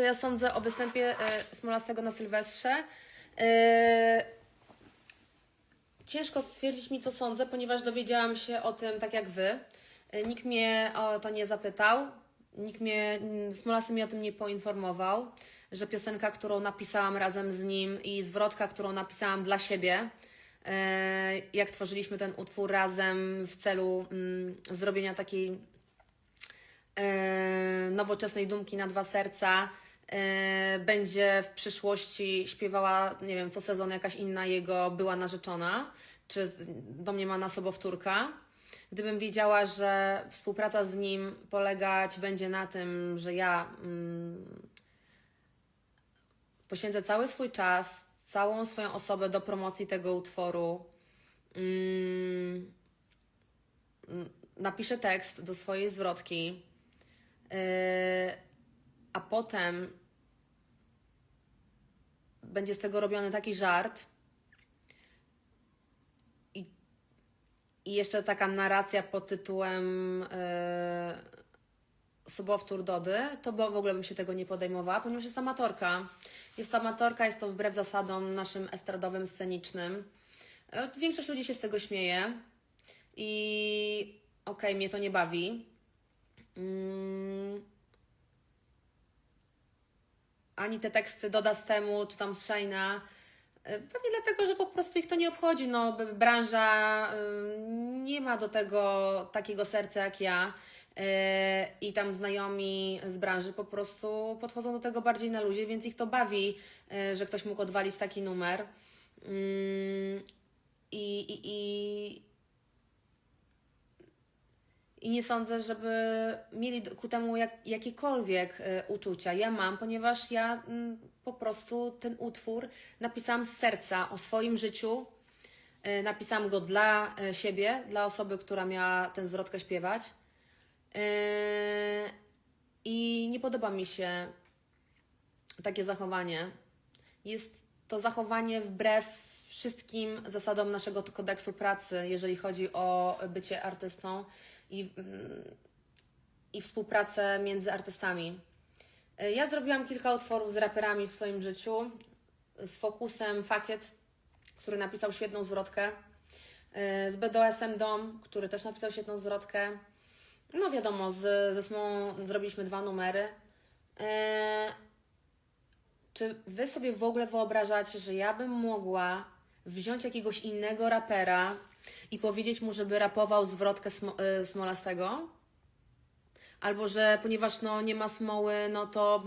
co ja sądzę o występie e, Smolastego na Sylwestrze. E, ciężko stwierdzić mi, co sądzę, ponieważ dowiedziałam się o tym tak jak wy. E, Nikt mnie o to nie zapytał, nikt mnie, mm, Smolasty mnie o tym nie poinformował, że piosenka, którą napisałam razem z nim i zwrotka, którą napisałam dla siebie, jak tworzyliśmy ten utwór razem w celu mm, zrobienia takiej nowoczesnej dumki na dwa serca. E, będzie w przyszłości śpiewała, nie wiem, co sezon jakaś inna jego była narzeczona, czy do mnie ma na sobowtórka. Gdybym wiedziała, że współpraca z nim polegać będzie na tym, że ja mm, poświęcę cały swój czas, całą swoją osobę do promocji tego utworu. Mm, mm, napiszę tekst do swojej zwrotki, yy, a potem będzie z tego robiony taki żart. I, i jeszcze taka narracja pod tytułem yy, sobowtór Dody, to bo w ogóle bym się tego nie podejmowała, ponieważ jest amatorka. Jest to amatorka, jest to wbrew zasadom naszym estradowym, scenicznym. E, Większość ludzi się z tego śmieje i okej, mnie to nie bawi. Mm. Ani te teksty Doda z temu, czy tam z Shaina. E, Pewnie dlatego, że po prostu ich to nie obchodzi. No, branża y, nie ma do tego takiego serca jak ja. E, I tam znajomi z branży po prostu podchodzą do tego bardziej na luzie, więc ich to bawi, że ktoś mógł odwalić taki numer. Mm, I, i, i, i nie sądzę, żeby mieli ku temu jak, jakiekolwiek e, uczucia. Ja mam, ponieważ ja mm, po prostu ten utwór napisałam z serca o swoim życiu. E, Napisałam go dla e, siebie, dla osoby, która miała tę zwrotkę śpiewać. I nie podoba mi się takie zachowanie. Jest to zachowanie wbrew wszystkim zasadom naszego kodeksu pracy, jeżeli chodzi o bycie artystą i, mm, i współpracę między artystami. E, Ja zrobiłam kilka utworów z raperami w swoim życiu. Z Fokusem Fakiet, który napisał świetną zwrotkę. E, Z BDSM Dom, który też napisał świetną zwrotkę. No wiadomo, z, ze Smą zrobiliśmy dwa numery. E, czy wy sobie w ogóle wyobrażacie, że ja bym mogła wziąć jakiegoś innego rapera i powiedzieć mu, żeby rapował zwrotkę Smo- y, Smolastego? Albo że ponieważ no, nie ma smoły, no to